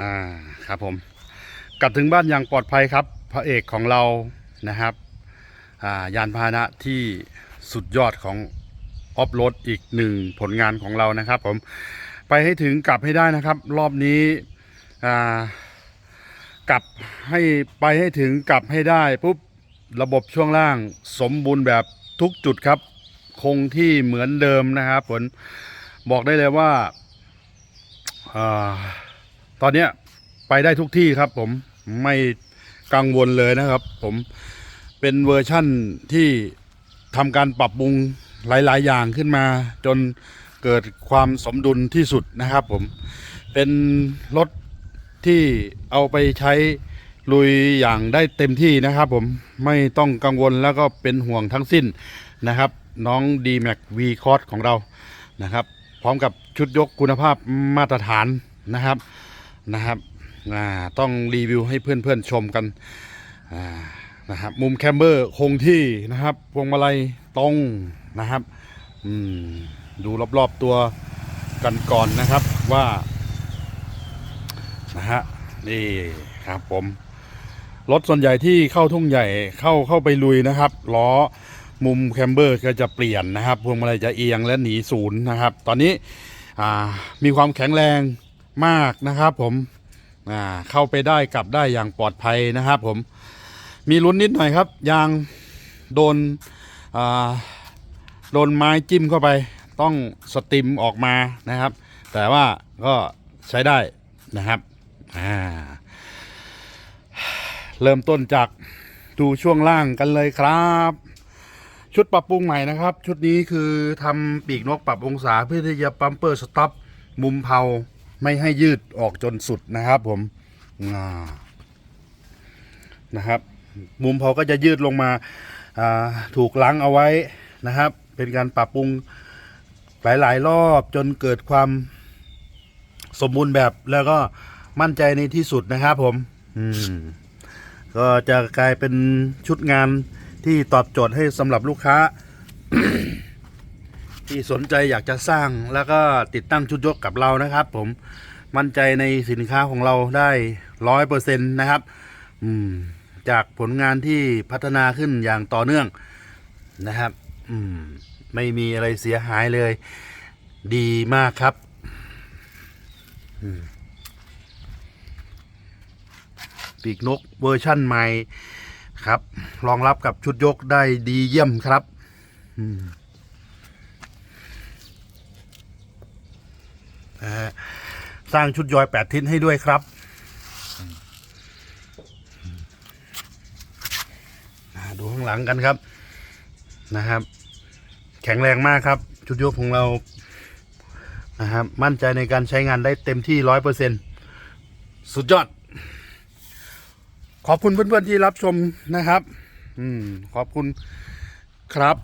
อ่าครับผม กลับถึงบ้านอย่างปลอดภัยครับ พระเอกของเรานะครับอ่ายานพาหนะที่สุดยอดของออฟโรดอีกหนึ่งผลงานของเรานะครับ ผมไปให้ถึงกลับให้ได้นะครับ รอบนี้อ่ากลับให้ไปให้ถึงกลับให้ได้ปุ๊บระบบช่วงล่างสมบูรณ์แบบทุกจุดครับ คงที่เหมือนเดิมนะครับ ผลบอกได้เลยว่าอา ตอนเนี้ยไปได้ทุกที่ครับ ผมไม่กังวลเลยนะครับ ผมเป็นเวอร์ชั่นที่ทำการปรับปรุงหลาย ๆ อย่างขึ้นมา จนเกิดความสมดุลที่สุดนะครับ ผมเป็นรถที่เอาไปใช้ลุยอย่างได้เต็มที่นะครับ ผมไม่ต้องกังวลแล้วก็เป็นห่วงทั้งสิ้นนะครับ น้อง d m a x V c o s ของเรานะครับ พร้อมกับชุดยกคุณภาพมาตรฐานนะครับ นะครับต้องรีวิวให้เพื่อนๆชมกันนะครับมุมแคมเบอร์คงที่นะครับพวงมาลัยตรงนะครับดูรอบๆตัวกันก่อนนะครับว่านะฮะนี่ครับผมรถส่วนใหญ่ที่เข้าทุ่งใหญ่เข้าเข้าไปลุยนะครับล้อมุมแคมเบอร์ก็จะเปลี่ยนนะครับพวงมาลัยจะเอียงและหนีศูนย์นะครับ ตอนนี้มีความแข็งแรง มากนะครับผมเข้าไปได้กลับได้อย่างปลอดภัยนะครับผมมีลุ้นนิดหน่อยครับยางโดนโดนไม้จิ้มเข้าไป ต้องสติมออกมานะครับ แต่ว่าก็ใช้ได้นะครับเริ่มต้นจากดูช่วงล่างกันเลยครับ ชุดปรับปรุงใหม่นะครับ ชุดนี้คือทำปีกนกปรับองศาเพื่อที่จะปั๊มเปอร์สต็อปมุมเผา ไม่ให้ยืดออกจนสุดนะครับ ผมนะครับ มุมเผาก็จะยืดลงมาาถูกล้างเอาไว้นะครับ เป็นการปรับปรุงหลาย ๆ รอบจนเกิดความสมบูรณ์แบบแล้วก็มั่นใจในที่สุดนะครับ ผม อืมก็จะกลายเป็นชุดงานที่ตอบโจทย์ให้สำหรับลูกค้า ที่สนใจอยากจะสร้างแล้วก็ติดตั้งชุดยกกับเรานะครับ ผมมั่นใจในสินค้าของเราได้ร้อยเปอร์เซ็นต์นะครับจากผลงานที่พัฒนาขึ้นอย่างต่อเนื่องนะครับมไม่มีอะไรเสียหายเลย ดีมากครับปีกนกเวอร์ชั่นใหม่ครับ รองรับกับชุดยกได้ดีเยี่ยมครับ อืม นะฮะสร้างชุดยอยแปดทิศให้ด้วยครับอ่าดูข้างหลังกันครับนะครับ แข็งแรงมากครับ ชุดยกของเรานะครับมั่นใจในการใช้งานได้เต็มที่ร้อยเปอร์เซ็นสุดยอด ขอบคุณเพื่อนๆที่รับชมนะครับ อืมขอบคุณครับ